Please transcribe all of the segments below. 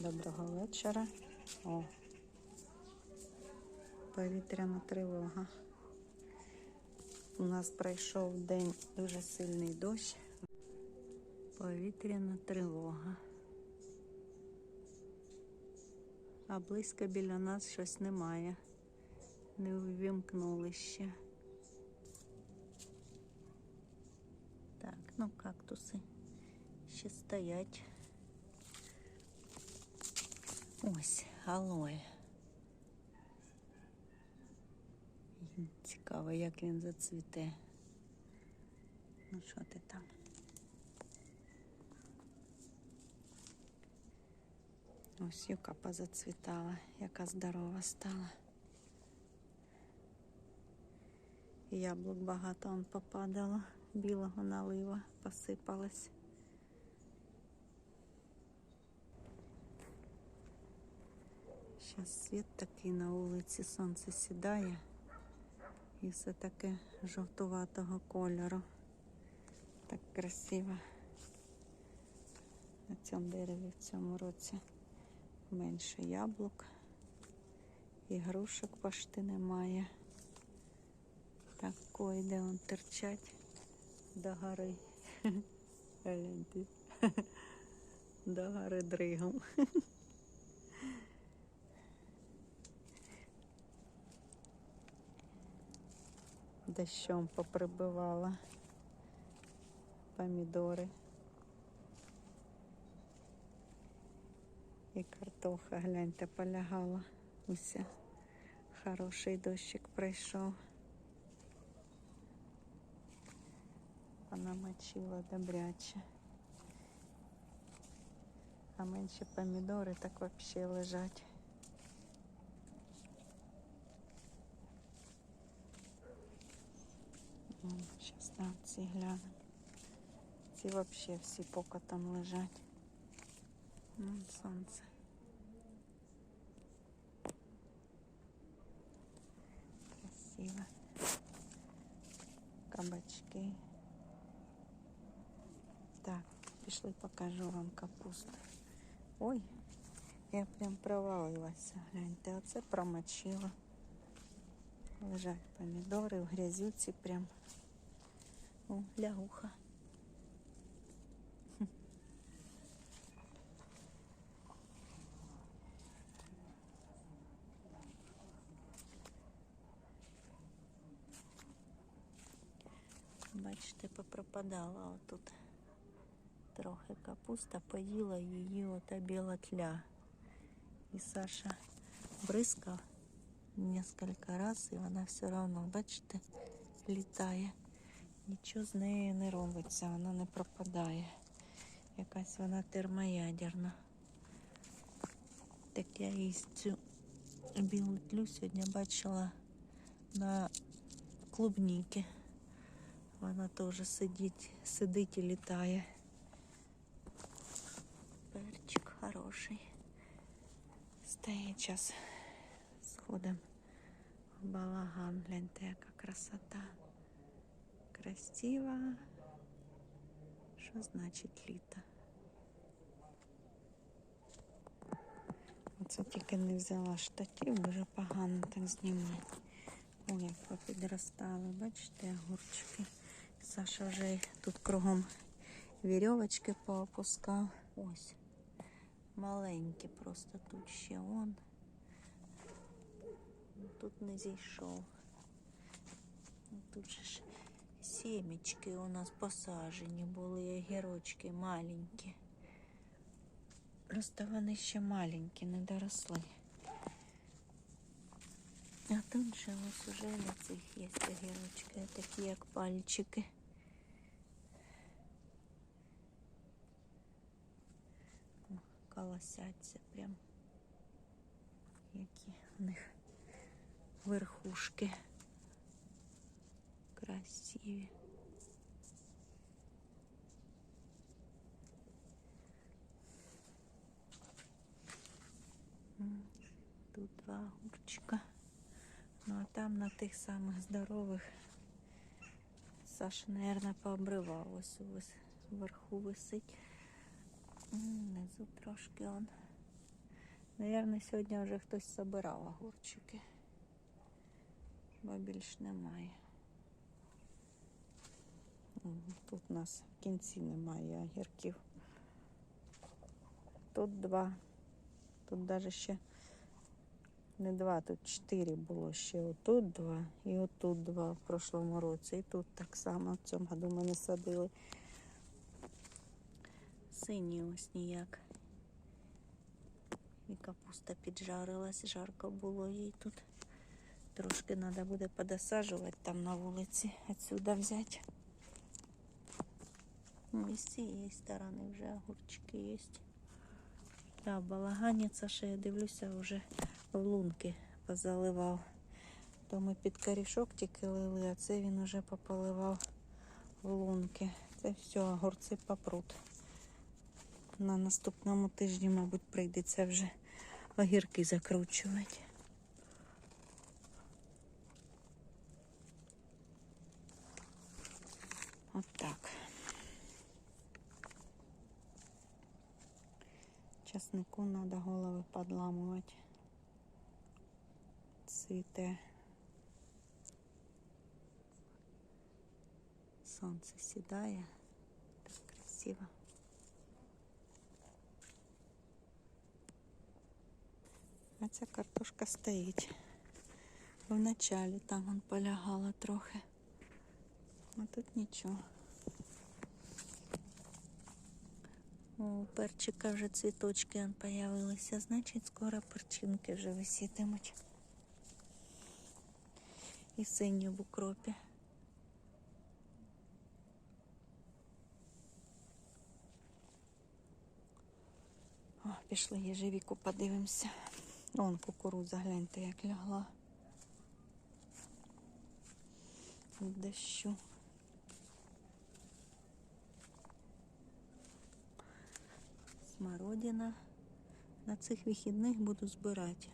Доброго вечора. О. Повітряна тривога. У нас пройшов день дуже сильний дощ. Повітряна тривога. А близько біля нас щось немає. Не увімкнули ще. Так, ну кактуси ще стоять. Ось алоє. Цікаво, як він зацвіте. Ну що ти там? Ось юка позацвітала, яка здорова стала. Яблук багато попадало, білого налива посипалось. Зараз світ такий на вулиці, сонце сідає і все таке жовтуватого кольору. Так красиво. На цьому дереві в цьому році менше яблук. І грушок почти немає. Так койде он терчать до гори. Гляньте. До гори дригом. Дощом поприбивала помідори. І картоха, гляньте, полягала уся. Хороший дощик прийшов. Вона мочила добряче. А менші помідори так вообще лежать. Зараз там ці глянемо. Ці вообще всі покотом лежать. Вон сонце. Красиво. Кабачки. Так, пішли покажу вам капусту. Ой, я прям провалилася. Гляньте, оце промочила. Лежать помідори в грязюці прям. О, лягуха. Хм. Бачите, попропадала отут. Трохи капуста, поїла її ота біла тля. І Саша бризкав несколько раз, і вона все одно, бачите, літає. Нічого з нею не робиться, вона не пропадає. Якась вона термоядерна. Так я їй цю білу тлю сьогодні бачила на клубніки. Вона теж сидить, сидить і літає. Перчик хороший. Стоїть час. Сходимо в балаган. Гляньте, яка красота. Красиво. Що значить літо? Оце тільки не взяла штатів, дуже погано так знімати. Ой, як попідростали, бачите, огурчики. Саша вже тут кругом вірьовочки поопускав. Ось. Маленькі просто тут ще он. Тут не зійшов. Тут же ж сімечки у нас посажені були, огірочки маленькі. Просто вони ще маленькі, не доросли. А тут же ось уже на цих є огірочки, такі як пальчики. Колосяться прям. Які у них верхушки красиві. Тут два огурчика. Ну а там на тих самих здорових Саша, наверное, пообривав. Ось вверху висить. Внизу трошки он Наверно, сьогодні вже хтось собирав огурчики. Бо більш немає. Тут у нас в кінці немає огірків. Тут два. Тут навіть ще не два, тут чотири було ще. Отут два і отут два в прошлому році. І тут так само в цьому году ми не садили. Сині ось ніяк. І капуста піджарилась, жарко було їй тут. Трошки треба буде подосаджувати там на вулиці, отсюда взяти. І з цієї сторони вже огурчики є. Да, балаганіться, ще я дивлюся, вже в лунки позаливав. То ми під корішок тільки лили, а це він уже пополивав в лунки. Це все, огурці попрут. На наступному тижні, мабуть, прийдеться вже огірки закручувати. От так. Часнику треба голови подламувати. Цвіте. Сонце сідає. Так красиво. А ця картошка стоїть. В началі там он полягала трохи. А тут нічого. У перчика вже цвіточки появилися, значить скоро перчинки вже висітимуть. І сині в укропі. О, пішли єжевіку подивимося. Вон кукурудза, гляньте, як лягла. Дощу. Смородина. На цих вихідних буду збирати.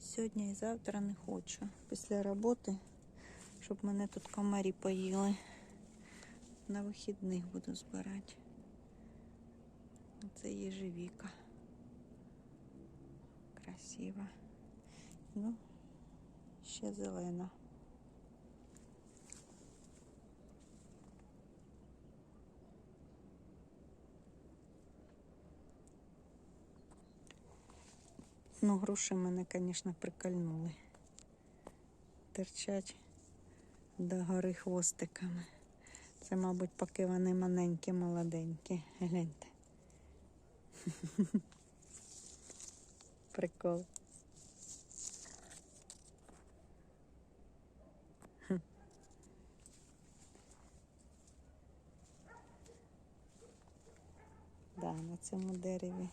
Сьогодні і завтра не хочу. Після роботи, щоб мене тут комарі поїли. На вихідних буду збирати. Це єжевіка. Красива. Ну, ще зелена. Ну, груші мене, звісно, прикольнули. Терчать до гори хвостиками. Це, мабуть, поки вони маленькі, молоденькі. Гляньте. Прикол. Да, на цьому дереві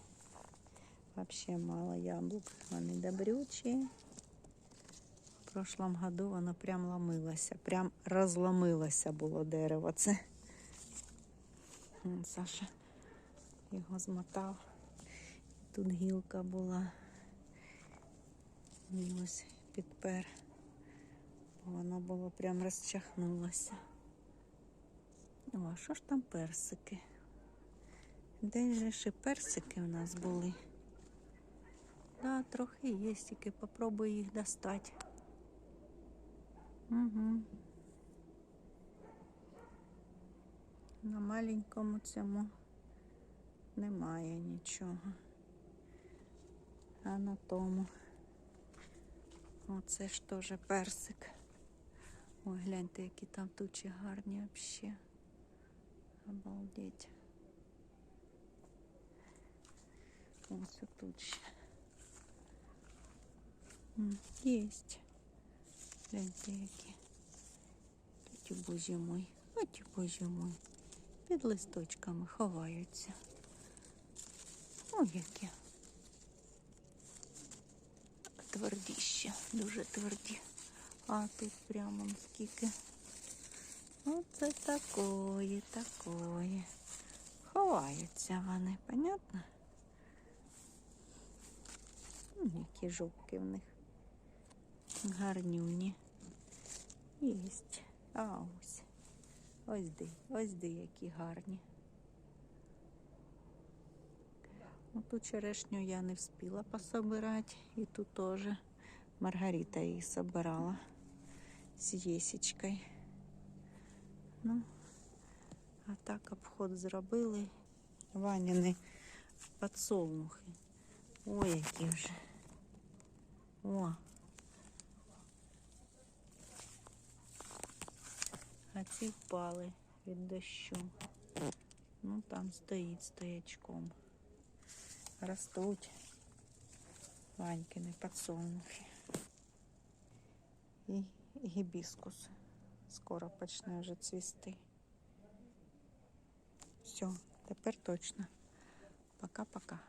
вообще мало яблук. Вони добрючі. В прошлом году воно прям ломилося, прям розломилося було дерево. Це Саша його змотав. Тут гілка була. І підпер. Воно було прям розчахнулося. О, а що ж там персики? Де же ще персики в нас були? Да, трохи є, тільки попробую їх достати. Угу. На маленькому цьому немає нічого. А на тому. Оце ж теж персик. Ой, гляньте, які там тучі гарні взагалі. Обалдеть. Ось тут ще. Єсть. Гляньте, які. Ті боже мой. Оті боже мой. Під листочками ховаються. Ой, які. Тверді ще, дуже тверді. А тут прямо скільки. Оце такої, такої. Ховаються вони, понятно? Які жовтки в них. Гарнюні. Єсть. А ось. Ось де, ось де які гарні. Ну, ту черешню я не встигла пособирати. І тут теж Маргарита її собирала з єсічкою. Ну, а так обход зробили. Ваніни подсолнухи. Ой, які вже. О. А ці впали від дощу. Ну, там стоїть стоячком. Ростуть Ванькини подсолнухи. І гібіскус. Скоро почне вже цвісти. Все, тепер точно. Пока-пока.